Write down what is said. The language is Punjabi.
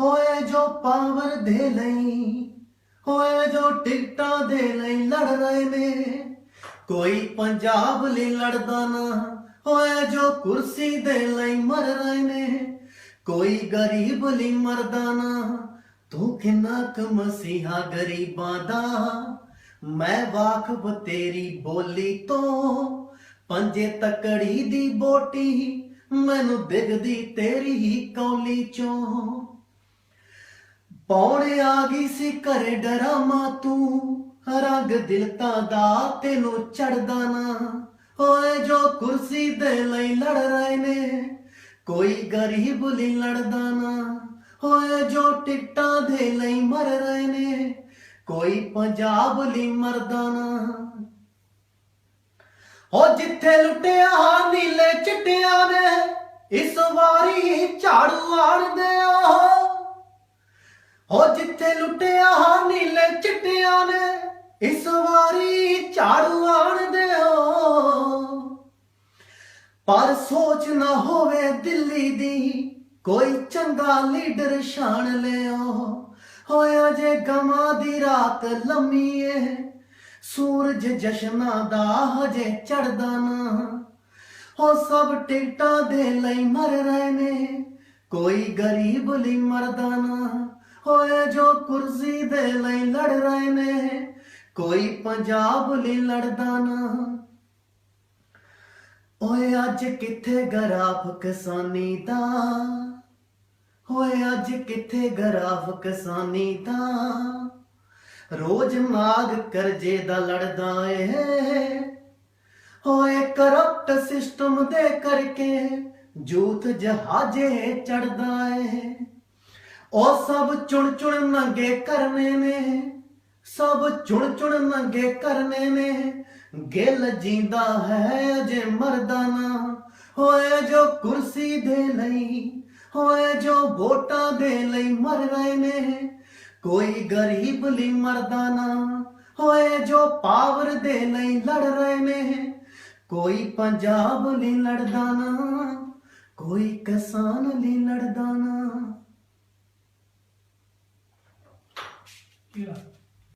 ਹੋਏ ਜੋ ਪਾਵਰ ਦੇ ਲਈ, ਹੋਏ ਜੋ ਟਿਕਟਾਂ ਦੇ ਲਈ ਲੜ ਰਹੇ ਨੇ। ਕੋਈ ਪੰਜਾਬ ਲਈ ਲੜਦਾ ਨਾ, ਹੋਏ ਜੋ ਕੁਰਸੀ ਦੇ ਲਈ ਮਰ ਰਹੇ ਨੇ। ਕੋਈ ਗਰੀਬ ਲਈ ਮਰਦਾ ਨਾ, ਤੂੰ ਕਿੰਨਾ ਕੁ ਮਸੀਹਾ ਗਰੀਬਾਂ ਦਾ। ਮੈਂ ਵਾਕਫ ਤੇਰੀ ਬੋਲੀ ਤੋਂ, ਪੰਜੇ ਤਕੜੀ ਦੀ ਬੋਟੀ, ਮੈਨੂੰ ਦਿਖਦੀ ਤੇਰੀ ਹੀ ਕੌਲੀ ਚੋਂ। ਪੌਣੇ ਆ ਗਈ ਸੀ ਘਰੇ ਡਰਾਮਾ ਤੂੰ। ਰੰਗ ਦਿਲਤਾ ਦਾ ਤੈਨੂੰ ਚੜਦਾ ਨਾ। ਓਏ ਜੋ ਕੁਰਸੀ ਦੇ ਲਈ ਲੜ ਰਹੇ ਨੇ, ਕੋਈ ਗਰੀਬ ਲਈ ਲੜਦਾ ਨਾ। ਓਏ ਜੋ ਟਿਕਟਾਂ ਦੇ ਲਈ ਮਰ ਰਹੇ ਨੇ, ਕੋਈ ਪੰਜਾਬ ਲਈ ਮਰਦਾ ਨਾ। ਹੋ ਜਿੱਥੇ ਲੁੱਟਿਆ, ਨੀਲੇ ਚਿੱਟਿਆਂ ਨੇ, ਇਸ ਵਾਰੀ ਝਾੜੂ ਆੜਦੇ ਆ। ਹੋ ਜਿੱਥੇ ਲੁੱਟਿਆ ਨੀਲੇ ਚਿੱਟਿਆਂ ਨੇ, ਇਸ ਵਾਰੀ ਝਾੜੂ ਆਣਦੇ ਹੋ ਪਰ ਸੋਚ ਨਾ ਹੋਵੇ ਦਿੱਲੀ ਦੀ, ਕੋਈ ਚੰਗਾ ਲੀਡਰ ਛਾਣ ਲਿਓ। ਹੋਇਆ ਜੇ ਗਮਾਂ ਦੀ ਰਾਤ ਲੰਮੀ ਏ ਸੂਰਜ ਜਸ਼ਨਾਂ ਦਾ ਹਜੇ ਚੜਦਾ ਨਾ। ਹੋ ਸਭ ਟਿਕਟਾਂ ਦੇ ਲਈ ਮਰ ਰਹੇ ਨੇ, ਕੋਈ ਗਰੀਬ ਲਈ ਮਰਦਾ ਨਾ। ਹੋਏ ਜੋ ਕੁਰਸੀ ਦੇ ਲਈ ਲੜ ਰਹੇ ਨੇ, ਕੋਈ ਪੰਜਾਬ ਲਈ ਲੜਦਾ ਨਾ। ਓਏ ਅੱਜ ਕਿੱਥੇ ਗਰਾਫ ਕਿਸਾਨੀ ਦਾ? ਹੋਏ ਅੱਜ ਕਿੱਥੇ ਗਰਾਫ ਕਿਸਾਨੀ ਦਾ? ਰੋਜ਼ ਮਾਗ ਕਰਜੇ ਦਾ ਲੜਦਾ ਏ। ਹੋਏ ਕਰਪਟ ਸਿਸਟਮ ਦੇ ਕਰਕੇ ਜੂਤ ਜਹਾਜੇ ਚੜਦਾ ਏ। ਉਹ ਸਭ ਚੁਣ ਚੁਣ ਨੰਗੇ ਕਰਨੇ ਨੇ। ਸਭ ਚੁਣ ਚੁਣ ਨੰਗੇ ਕਰਨੇ ਨੇ। ਗਿਲ ਜਿੰਦਾ ਹੈ ਅਜੇ ਮਰਦਾ ਨਾ। ਹੋਏ ਜੋ ਕੁਰਸੀ ਦੇ ਲਈ, ਹੋਏ ਜੋ ਵੋਟਾਂ ਦੇ ਲਈ ਮਰ ਰਹੇ ਨੇ। ਕੋਈ ਗਰੀਬ ਲਈ ਮਰਦਾ ਨਾ। ਹੋਏ ਜੋ ਪਾਵਰ ਦੇ ਲਈ ਲੜ ਰਹੇ ਨੇ। ਕੋਈ ਪੰਜਾਬ ਲਈ ਲੜਦਾ ਨਾ। ਕੋਈ ਕਿਸਾਨ ਲਈ ਲੜਦਾ ਨਾ। Yeah.